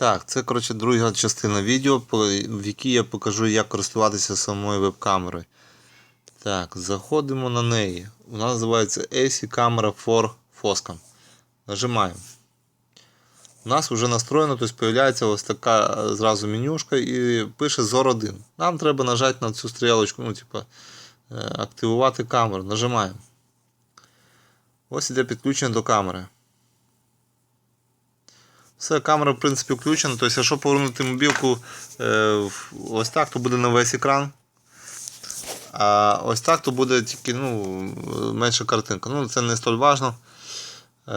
Так, це коротше друга частина відео, в якій я покажу, як користуватися самою веб-камерою. Так, заходимо на неї. Вона називається AC Camera for Foscam. Нажимаємо. У нас вже настроєно, тобто появляється ось така е, зразу менюшка і пише ZOR 1. Нам треба нажати на цю стрілочку, ну, типа, е, активувати камеру. Нажимаємо. Ось іде підключення до камери. Все, камера, в принципі, включена. Тобто, якщо повернути мобілку е, ось так, то буде на весь екран. А ось так, то буде тільки ну, менша картинка. Ну, це не столь важно. Е,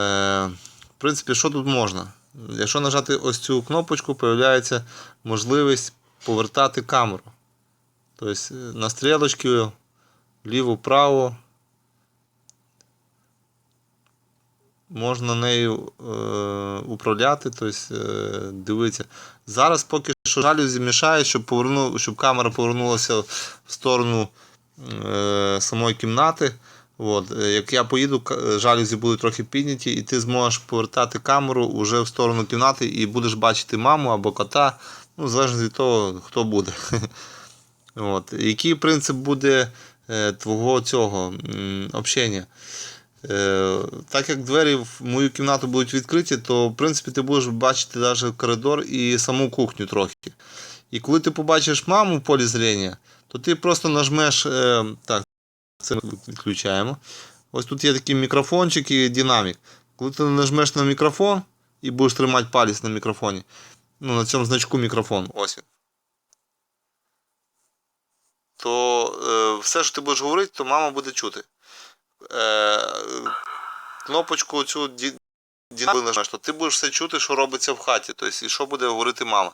в принципі, що тут можна? Якщо нажати ось цю кнопочку, появляється можливість повертати камеру. Тобто е, на стрілочки вліво-вправо. Можна нею е, управляти, тобто е, дивитися. Зараз поки що жалюзі мішають, щоб, поверну, щоб камера повернулася в сторону е, самої кімнати. От. Е, Як я поїду, жалюзі будуть трохи підняті, і ти зможеш повертати камеру вже в сторону кімнати і будеш бачити маму або кота, ну, залежно від того, хто буде. От. Який принцип буде е, твого цього общення? Е, так як двері в мою кімнату будуть відкриті, то в принципі ти будеш бачити навіть коридор і саму кухню трохи. І коли ти побачиш маму в полі зрення, то ти просто нажмеш. Е, так, це відключаємо. Ось тут є такий мікрофончик і динамік. Коли ти нажмеш на мікрофон і будеш тримати палець на мікрофоні, ну, на цьому значку мікрофон, ось він. То е, все, що ти будеш говорити, то мама буде чути е, кнопочку цю ді- то ти будеш все чути, що робиться в хаті, тобто, і що буде говорити мама.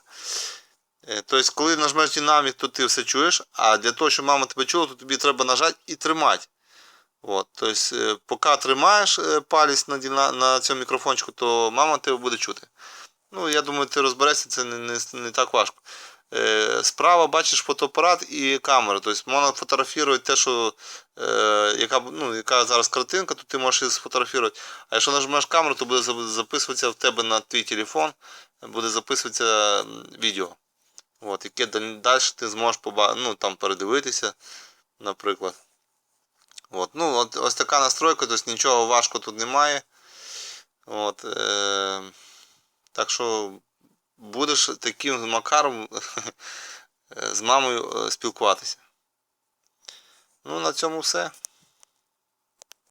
Тобто, коли нажмеш динамік, то ти все чуєш, а для того, щоб мама тебе чула, то тобі треба нажати і тримати. От, тобто, поки тримаєш е, палець на, діна- на цьому мікрофончику, то мама тебе буде чути. Ну, я думаю, ти розберешся, це не, не, не так важко. Е, Справа бачиш фотоапарат і камеру. Тобто можна фотографувати те, що е, яка, ну, яка зараз картинка, то ти можеш її сфотографувати. А якщо нажмеш камеру, то буде записуватися в тебе на твій телефон, буде записуватися відео. От, яке далі ти зможеш ну, там, передивитися, наприклад. От, ну, от, ось така настройка, тобто нічого важкого тут немає. От, е, так що будеш таким макаром з мамою е, спілкуватися. Ну, на цьому все.